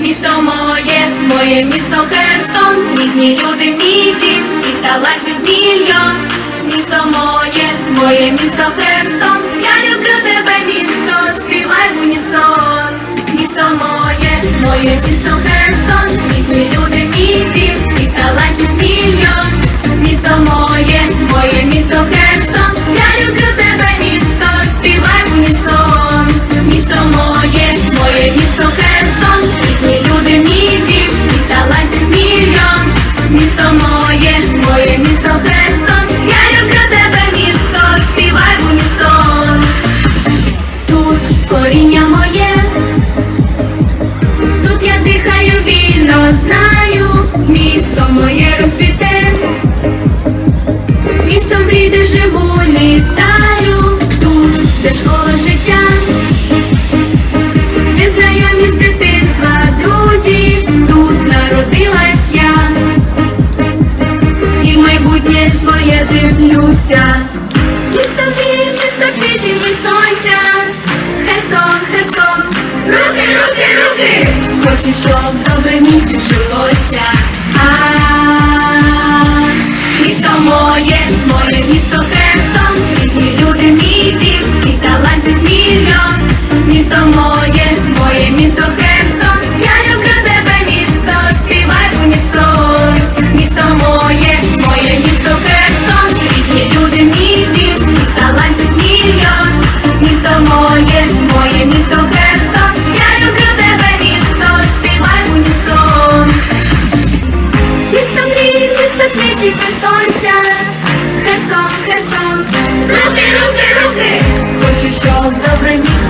місто моє, моє місто Херсон, рідні люди, мій дім і талантів мільйон. Місто моє, моє місто Херсон, я люблю тебе, місто, співай в унісон. Місто моє, моє місто Херсон, місто моє розцвіте. Місто мрій, де живу, літаю, тут, де школа життя, де знайомі з дитинства, друзі, тут народилась я, і в майбутнє своє дивлюся. Місто мрій, місто квітів і сонця, Херсон, Херсон, руки, руки, руки, хочу, щоб добре місті жилося. тільки сонця, Херсон, Херсон, руки, руки, руки, хочу, щоб добре місце.